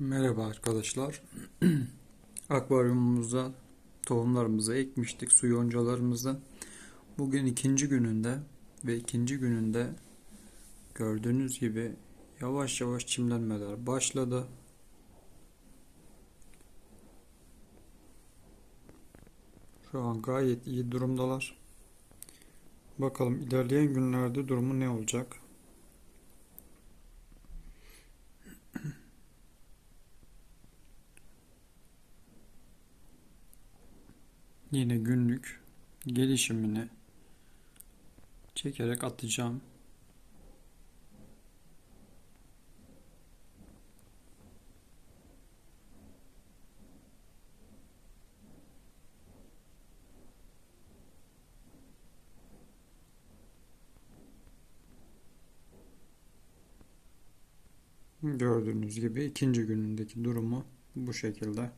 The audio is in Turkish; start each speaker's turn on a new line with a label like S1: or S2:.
S1: Merhaba arkadaşlar. Akvaryumumuza tohumlarımızı ekmiştik, su yoncalarımızı. Bugün ikinci gününde ve ikinci gününde gördüğünüz gibi yavaş yavaş çimlenmeler başladı. Şu an gayet iyi durumdalar. Bakalım ilerleyen günlerde durumu ne olacak? Yine günlük gelişimini çekerek atacağım. Gördüğünüz gibi ikinci günündeki durumu bu şekilde.